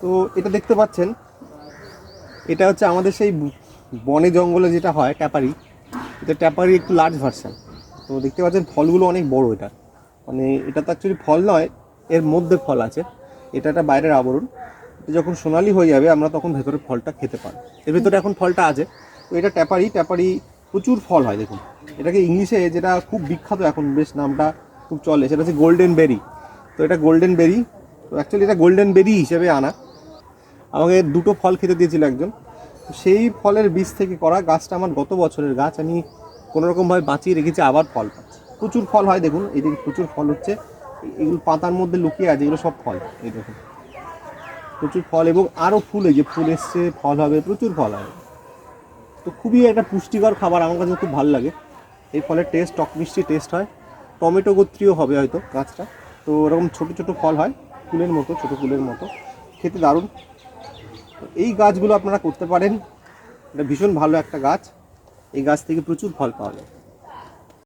তো এটা দেখতে পাচ্ছেন। এটা হচ্ছে আমাদের সেই বনে জঙ্গলে যেটা হয়, ট্যাপারি। এটা ট্যাপারি একটু লার্জ ভার্সান তো দেখতে পাচ্ছেন ফলগুলো অনেক বড় এটা। মানে এটা তো অ্যাকচুয়ালি ফল নয়, এর মধ্যে ফল আছে। এটা একটা বাইরের আবরণ। যখন সোনালি হয়ে যাবে, আমরা তখন ভেতরে ফলটা খেতে পারব। এর ভেতরে এখন ফলটা আছে। তো এটা ট্যাপারি ট্যাপারি প্রচুর ফল হয়, দেখুন। এটাকে ইংলিশে যেটা খুব বিখ্যাত এখন, বেশ নামটা খুব চলে, সেটা হচ্ছে গোল্ডেন বেরি তো এটা গোল্ডেন বেরি তো অ্যাকচুয়ালি এটা গোল্ডেন বেরি হিসেবে আনা। আমাকে দুটো ফল খেতে দিয়েছিল একজন। সেই ফলের বীজ থেকে করা গাছটা আমার গত বছরের গাছ। আমি কোনোরকমভাবে বাঁচিয়ে রেখেছি, আবার ফল পাচ্ছি। প্রচুর ফল হয় দেখুন এই দেখুন প্রচুর ফল হচ্ছে। এগুলো পাতার মধ্যে লুকিয়ে আছে, এগুলো সব ফল, এই দেখুন। প্রচুর ফল এবং আরও ফুল, এই যে ফুল এসছে, ফল হবে, প্রচুর ফল হবে তো খুবই একটা পুষ্টিকর খাবার, আমার কাছে খুব ভালো লাগে। এই ফলের টেস্ট টক মিষ্টি টেস্ট হয়। টমেটো গোত্রীয় হবে হয়তো গাছটা। তো ওরকম ছোট ছোট ফল হয়, ফুলের মতো, ছোট ফুলের মতো। খেতে দারুণ। এই গাছগুলো আপনারা করতে পারেন। এটা ভীষণ ভালো একটা গাছ। এই গাছ থেকে প্রচুর ফল পাওয়া যায়।